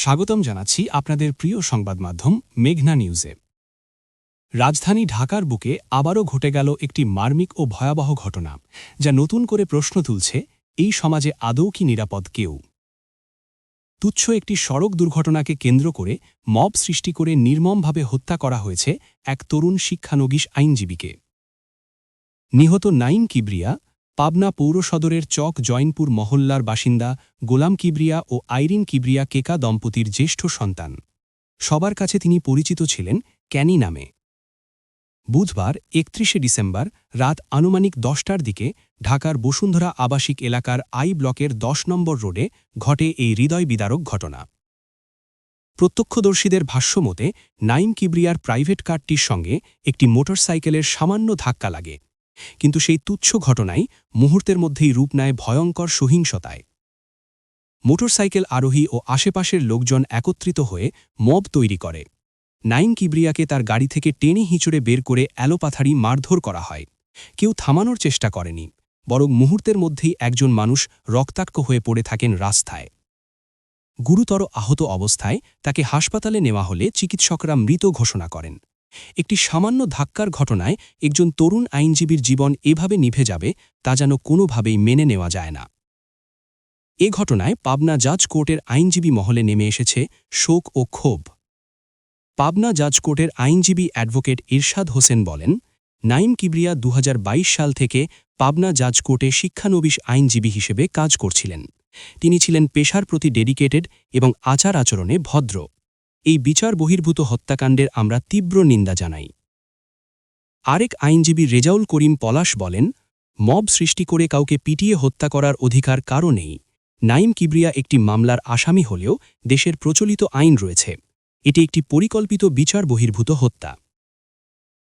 স্বাগতম জানাচ্ছি আপনাদের প্রিয় সংবাদ মাধ্যম মেঘনা নিউজে। রাজধানী ঢাকার বুকে আবারও ঘটে গেল একটি মার্মিক ও ভয়াবহ ঘটনা, যা নতুন করে প্রশ্ন তুলছে, এই সমাজে আদৌ কি নিরাপদ কেউ? তুচ্ছ একটি সড়ক দুর্ঘটনাকে কেন্দ্র করে মব সৃষ্টি করে নির্মমভাবে হত্যা করা হয়েছে এক তরুণ শিক্ষানবিশ আইনজীবীকে। নিহত নাইম কিবরিয়া পাবনা পৌরসদরের চক জয়নপুর মহল্লার বাসিন্দা গোলাম কিবরিয়া ও আইরিন কিবরিয়া কেকা দম্পতির জ্যেষ্ঠ সন্তান। সবার কাছে তিনি পরিচিত ছিলেন ক্যানি নামে। বুধবার, একত্রিশে ডিসেম্বর, রাত আনুমানিক দশটার দিকে ঢাকার বসুন্ধরা আবাসিক এলাকার আই ব্লকের দশ নম্বর রোডে ঘটে এই হৃদয় বিদারক ঘটনা। প্রত্যক্ষদর্শীদের ভাষ্যমতে নাইম কিবরিয়ার প্রাইভেট কারটির সঙ্গে একটি মোটরসাইকেলের সামান্য ধাক্কা লাগে। কিন্তু সেই তুচ্ছ ঘটনাই মুহূর্তের মধ্যেই রূপ নেয় ভয়ঙ্কর সহিংসতায়। মোটরসাইকেল আরোহী ও আশেপাশের লোকজন একত্রিত হয়ে মব তৈরি করে। নাইম কিবরিয়াকে তার গাড়ি থেকে টেনে হিঁচড়ে বের করে অ্যালোপাথারি মারধর করা হয়। কেউ থামানোর চেষ্টা করেনি, বরং মুহূর্তের মধ্যেই একজন মানুষ রক্তাক্ত হয়ে পড়ে থাকেন রাস্তায়। গুরুতর আহত অবস্থায় তাকে হাসপাতালে নেওয়া হলে চিকিৎসকরা মৃত ঘোষণা করেন। একটি সামান্য ধাক্কার ঘটনায় একজন তরুণ আইনজীবীর জীবন এভাবে নিভে যাবে, তা যেন কোনোভাবেই মেনে নেওয়া যায় না। এ ঘটনায় পাবনা জাজ কোর্টের আইনজীবী মহলে নেমে এসেছে শোক ও ক্ষোভ। পাবনা জাজ কোর্টের আইনজীবী অ্যাডভোকেট ইরশাদ হোসেন বলেন, নাইম কিবরিয়া দু হাজার বাইশ সাল থেকে পাবনা জাজ কোর্টে শিক্ষানবিশ আইনজীবী হিসেবে কাজ করছিলেন। তিনি ছিলেন পেশার প্রতি ডেডিকেটেড এবং আচার আচরণে ভদ্র। এই বিচার বহির্ভূত হত্যাকাণ্ডের আমরা তীব্র নিন্দা জানাই। আরেক আইনজীবী রেজাউল করিম পলাশ বলেন, মব সৃষ্টি করে কাউকে পিটিয়ে হত্যা করার অধিকার কারও নেই নাইম কিবরিয়া একটি মামলার আসামি হলেও দেশের প্রচলিত আইন রয়েছে। এটি একটি পরিকল্পিত বিচার বহির্ভূত হত্যা।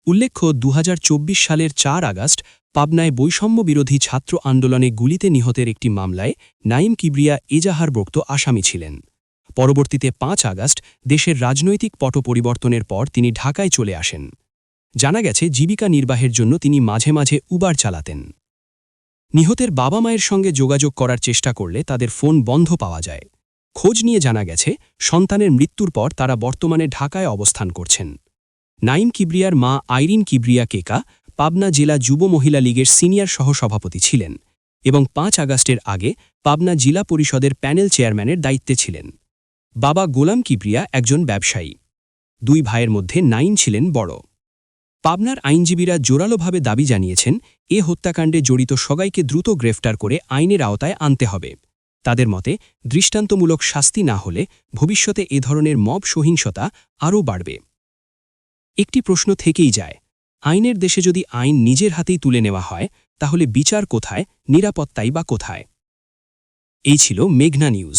উল্লেখ্য দু হাজার চব্বিশ সালের চার আগস্ট পাবনায় বৈষম্য বিরোধী ছাত্র আন্দোলনে গুলিতে নিহতের একটি মামলায় নাইম কিবরিয়া এজাহারভুক্ত আসামি ছিলেন। পরবর্তীতে পাঁচ আগস্ট দেশের রাজনৈতিক পট পরিবর্তনের পর তিনি ঢাকায় চলে আসেন। জানা গেছে, জীবিকা নির্বাহের জন্য তিনি মাঝে মাঝে উবার চালাতেন। নিহতের বাবা মায়ের সঙ্গে যোগাযোগ করার চেষ্টা করলে তাদের ফোন বন্ধ পাওয়া যায়। খোঁজ নিয়ে জানা গেছে, সন্তানের মৃত্যুর পর তারা বর্তমানে ঢাকায় অবস্থান করছেন। নাইম কিবরিয়ার মা আইরিন কিবরিয়া কেকা পাবনা জেলা যুব মহিলা লীগের সিনিয়র সহসভাপতি ছিলেন এবং পাঁচ আগস্টের আগে পাবনা জেলা পরিষদের প্যানেল চেয়ারম্যানের দায়িত্বে ছিলেন। বাবা গোলাম কিবরিয়া একজন ব্যবসায়ী। দুই ভাইয়ের মধ্যে নাইন ছিলেন বড়। পাবনার আইনজীবীরা জোরালোভাবে দাবি জানিয়েছেন, এ হত্যাকাণ্ডে জড়িত সবাইকে দ্রুত গ্রেফতার করে আইনের আওতায় আনতে হবে। তাদের মতে, দৃষ্টান্তমূলক শাস্তি না হলে ভবিষ্যতে এ ধরনের মব সহিংসতা আরও বাড়বে। একটি প্রশ্ন থেকেই যায়, আইনের দেশে যদি আইন নিজের হাতেই তুলে নেওয়া হয়, তাহলে বিচার কোথায়, নিরাপত্তাই বা কোথায়? এই ছিল মেঘনা নিউজ।